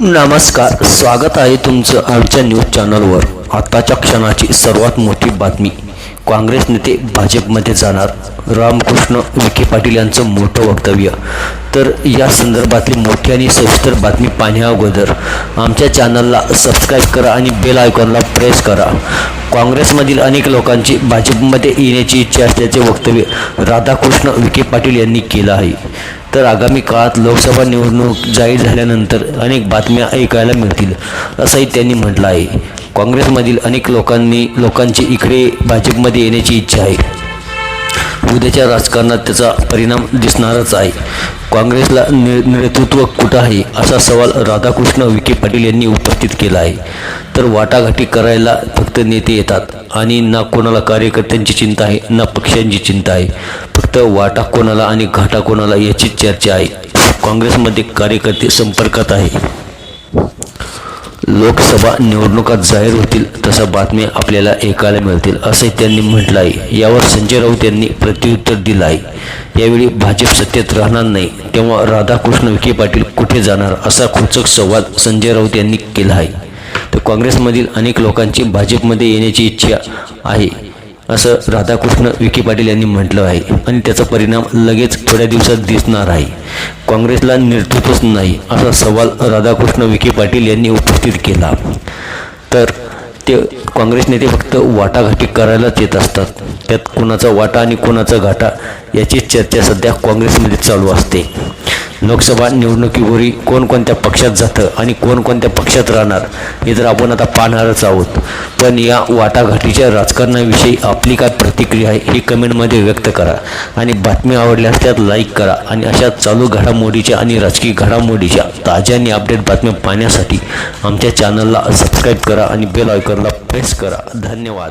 नमस्कार स्वागत आहे तुमचं आमच्या न्यूज चॅनलवर. आताच्या क्षणाची सर्वात मोठी बातमी. काँग्रेस नेते भाजपमध्ये जाणार. रामकृष्ण विखे पाटील यांचं मोठं वक्तव्य. तर या संदर्भातली मोठी आणि सविस्तर बातमी पाहण्या अगोदर आमच्या चॅनलला सबस्क्राईब करा आणि बेल आयकॉनला प्रेस करा. काँग्रेसमधील अनेक लोकांची भाजपमध्ये येण्याची इच्छा असल्याचे वक्तव्य राधाकृष्ण विखे पाटील यांनी केलं आहे. तर आगामी काळात लोकसभा निवडणूक जाहीर झाल्यानंतर अनेक बातम्या ऐकायला मिळतील असंही त्यांनी म्हटलं आहे. काँग्रेसमधील अनेक लोकांनी लोकांची इकडे भाजपमध्ये येण्याची इच्छा आहे. उद्याच्या राजकारणात त्याचा परिणाम दिसणारच आहे. काँग्रेसला ने नेतृत्व कुठं आहे असा सवाल राधाकृष्ण विखे पाटील यांनी उपस्थित केला आहे. तर वाटाघाटी करायला फक्त नेते येतात आणि ना कोणाला कार्यकर्त्यांची चिंता आहे ना पक्षांची चिंता आहे. फक्त वाटा कोणाला आणि घाटा कोणाला याचीच चर्चा आहे. काँग्रेसमध्ये कार्यकर्ते संपर्कात आहे. लोकसभा निवडणुका जाहीर होतील तशा बातम्या आपल्याला ऐकायला मिळतील असे त्यांनी म्हटलं आहे यावर संजय राऊत यांनी प्रत्युत्तर दिलं आहे यावेळी भाजप सत्तेत राहणार नाही तेव्हा राधाकृष्ण विखे पाटील कुठे जाणार असा खोचक संवाद संजय राऊत यांनी केला आहे. तर काँग्रेसमधील अनेक लोकांची भाजपमध्ये येण्याची इच्छा आहे असं राधाकृष्ण विखे पाटील यांनी म्हटलं आहे. आणि त्याचा परिणाम लगेच थोड्या दिवसात दिसणार आहे. काँग्रेसला नेतृत्वच नाही असा सवाल राधाकृष्ण विखे पाटील यांनी उपस्थित केला. तर ते काँग्रेस नेते फक्त वाटाघाटी करायलाच येत असतात. त्यात कोणाचा वाटा आणि कोणाचा घाटा याची चर्चा सध्या काँग्रेसमध्ये चालू असते. लोकसभा निवडणुकीवरी कोणकोणत्या पक्षात जातं आणि कोणकोणत्या पक्षात राहणार हे तर आपण आता पाहणारच आहोत. पण या वाटाघाटीच्या राजकारणाविषयी आपली काय प्रतिक्रिया आहे ही कमेंटमध्ये व्यक्त करा. आणि बातमी आवडल्यास त्यात लाईक करा. आणि अशा चालू घडामोडीच्या आणि राजकीय घडामोडीच्या ताज्या आणि अपडेट बातम्या पाहण्यासाठी आमच्या चॅनलला सबस्क्राईब करा आणि बेल आयकॉनला प्रेस करा. धन्यवाद.